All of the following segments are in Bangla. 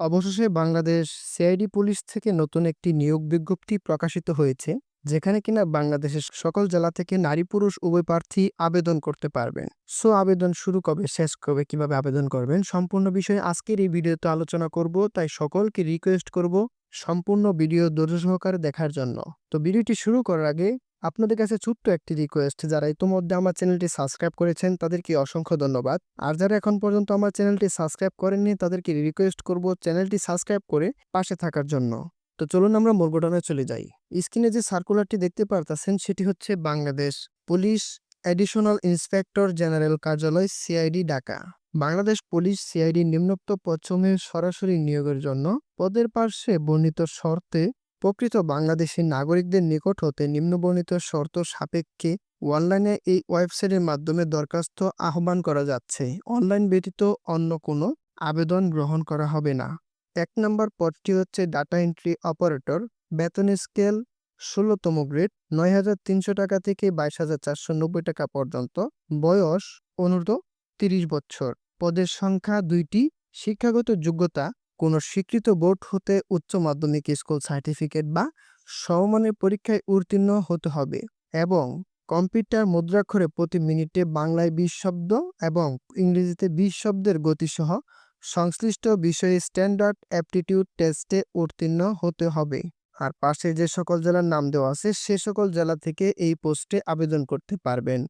অবশেষে বাংলাদেশ সিআইডি পুলিশ থেকে নতুন একটি নিয়োগ বিজ্ঞপ্তি প্রকাশিত হয়েছে, যেখানে কিনা বাংলাদেশের সকল জেলা থেকে নারী পুরুষ উভয় প্রার্থী আবেদন করতে পারবেন। সো, আবেদন শুরু কবে, শেষ কবে, কীভাবে আবেদন করবেন, সম্পূর্ণ বিষয়ে আজকের এই ভিডিওতে আলোচনা করব, তাই সকলকে রিকোয়েস্ট করব সম্পূর্ণ ভিডিও ধৈর্য সহকারে দেখার জন্য। তো ভিডিওটি শুরু করার আগে আপনাদের কাছে ছোট্ট একটি রিকোয়েস্ট যারা ইতোমধ্যে আমার চ্যানেলটি সাবস্ক্রাইব করেছেন, তাদেরকে অসংখ্য ধন্যবাদ। আর যারা এখন পর্যন্ত আমার চ্যানেলটি সাবস্ক্রাইব করেননি, তাদেরকে রিকোয়েস্ট করব চ্যানেলটি সাবস্ক্রাইব করে পাশে থাকার জন্য। তো চলুন আমরা মূল চলে যাই। স্ক্রিনে যে সার্কুলারটি দেখতে পারতেছেন, সেটি হচ্ছে Bangladesh police additional inspector general কার্যালয় CID Dhaka. Bangladesh police CID নিম্নোক্ত পশ্চিমে সরাসরি নিয়োগের জন্য পদের পার্শ্বে বর্ণিত শর্তে প্রকৃত বাংলাদেশি নাগরিকদের নিকট হতে নিম্নবর্ণিত শর্ত সাপেক্ষে অনলাইনে এই ওয়েবসাইটের মাধ্যমে দরখাস্ত আহ্বান করা যাচ্ছে। অনলাইন ব্যতীত অন্য কোনো আবেদন গ্রহণ করা হবে না। এক নম্বর পদটি হচ্ছে ডাটা এন্ট্রি অপারেটর। বেতন স্কেল ষোলোতম গ্রেড, নয় হাজার তিনশো টাকা থেকে বাইশ হাজার চারশো নব্বই টাকা পর্যন্ত। বয়স অনূর্ধ্ব তিরিশ বছর। পদের সংখ্যা দুইটি। শিক্ষাগত যোগ্যতা কোনো স্বীকৃত বোর্ড হতে উচ্চ মাধ্যমিক স্কুল সার্টিফিকেট বা সমমানের পরীক্ষায় উত্তীর্ণ হতে হবে এবং কম্পিউটার মুদ্রাক্ষরে প্রতি মিনিটে বাংলায় বিশ শব্দ এবং ইংরেজিতে বিশ শব্দের গতিসহ সংশ্লিষ্ট বিষয়ে স্ট্যান্ডার্ড অ্যাপটিটিউড টেস্টে উত্তীর্ণ হতে হবে। আর পাশে যে সকল জেলার নাম দেওয়া আছে, সে সকল জেলা থেকে এই পোস্টে আবেদন করতে পারবেন।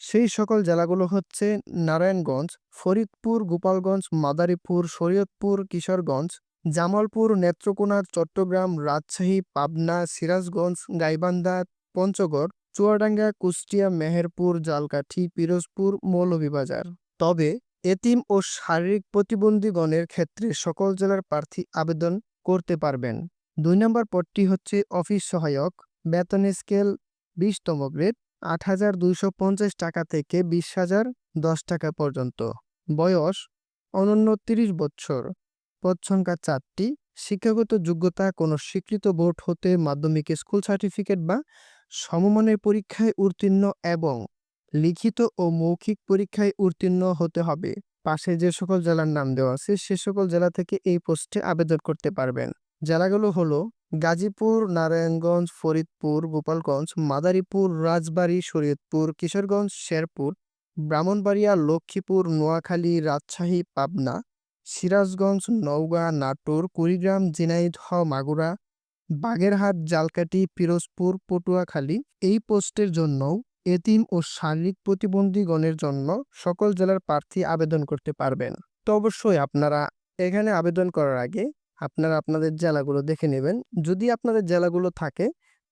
সেই সকল জেলাগুলো হচ্ছে নারায়ণগঞ্জ, ফরিদপুর, গোপালগঞ্জ, মাদারীপুর, শরীয়তপুর, কিশোরগঞ্জ, জামালপুর, নেত্রকোনা, চট্টগ্রাম, রাজশাহী, পাবনা, সিরাজগঞ্জ, গাইবান্ধা, পঞ্চগড়, চুয়াডাঙ্গা, কুষ্টিয়া, মেহেরপুর, জালকাঠি, পিরোজপুর, মৌলভীবাজার। তবে এতিম ও শারীরিক প্রতিবন্ধীগণের ক্ষেত্রে সকল জেলার প্রার্থী আবেদন করতে পারবেন। দুই নম্বর পদটি হচ্ছে অফিস সহায়ক, বেতন স্কেল বিশতম গ্রেড আট হাজার দুইশো পঞ্চাশ টাকা থেকে বিশ হাজার দশ টাকা পর্যন্ত। বয়স অনন্য তিরিশ বছর। পদ সংখ্যা চারটি। শিক্ষাগত যোগ্যতা কোনো স্বীকৃত বোর্ড হতে মাধ্যমিক স্কুল সার্টিফিকেট বা সমমানের পরীক্ষায় উত্তীর্ণ এবং লিখিত ও মৌখিক পরীক্ষায় উত্তীর্ণ হতে হবে। পাশে যে সকল জেলার নাম দেওয়া আছে, সে সকল জেলা থেকে এই পোস্টে আবেদন করতে পারবেন। জেলাগুলো হলো গাজীপুর, নারায়ণগঞ্জ, ফরিদপুর, গোপালগঞ্জ, মাদারীপুর, রাজবাড়ী, শরীয়তপুর, কিশোরগঞ্জ, শেরপুর, ব্রাহ্মণবাড়িয়া, লক্ষ্মীপুর, নোয়াখালী, রাজশাহী, পাবনা, সিরাজগঞ্জ, নওগাঁ, নাটোর, কুড়িগ্রাম, ঝিনাইদহ, মাগুরা, বাগেরহাট জালকাটি পিরোজপুর, পটুয়াখালী। এই পোস্টের জন্যও এতিম ও শারীরিক প্রতিবন্ধীগণের জন্য সকল জেলার প্রার্থী আবেদন করতে পারবেন। তো অবশ্যই আপনারা এখানে আবেদন করার আগে আপনারা আপনাদের জেলাগুলো দেখে নেবেন। যদি আপনাদের জেলাগুলো থাকে,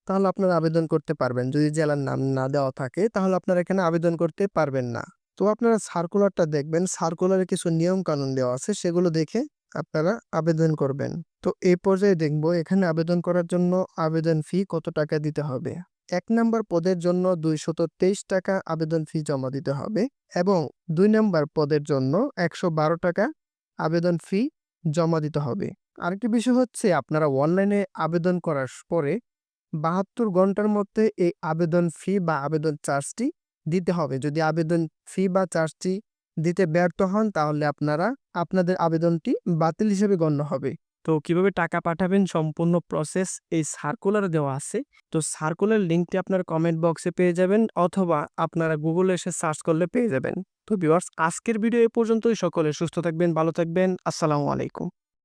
তাহলে আপনারা আবেদন করতে পারবেন। যদি জেলার নাম না দেওয়া থাকে, তাহলে আপনারা এখানে আবেদন করতে পারবেন না। তো আপনারা সার্কুলারটা দেখবেন। সার্কুলারে কিছু নিয়ম কানুন দেওয়া আছে, সেগুলো দেখে আপনারা আবেদন করবেন। তো এই পর্যায়ে দেখব, এখানে আবেদন করার জন্য আবেদন ফি কত টাকা দিতে হবে? এক নম্বর পদের জন্য দুইশত তেইশ টাকা আবেদন ফি জমা দিতে হবে এবং দুই নম্বর পদের জন্য একশো বারো টাকা আবেদন ফি জমা দিতে হবে। আরেকটি বিষয় হচ্ছে আপনারা অনলাইনে আবেদন করার পরে বাহাত্তর ঘণ্টার মধ্যে এই আবেদন ফি বা আবেদন চার্জটি দিতে হবে। যদি আবেদন ফি বা চার্জটি দিতে ব্যর্থ হন, তাহলে আপনারা আপনাদের আবেদনটি বাতিল হিসেবে গণ্য হবে। তো কীভাবে টাকা পাঠাবেন সম্পূর্ণ প্রসেস এই সার্কুলার দেওয়া আছে। তো সার্কুলার লিঙ্কটি আপনার কমেন্ট বক্সে পেয়ে যাবেন অথবা আপনারা গুগলে এসে সার্চ করলে পেয়ে যাবেন। তো ভিউয়ার্স, আজকের ভিডিও এ পর্যন্তই। সকলে সুস্থ থাকবেন, ভালো থাকবেন। আসসালামু আলাইকুম।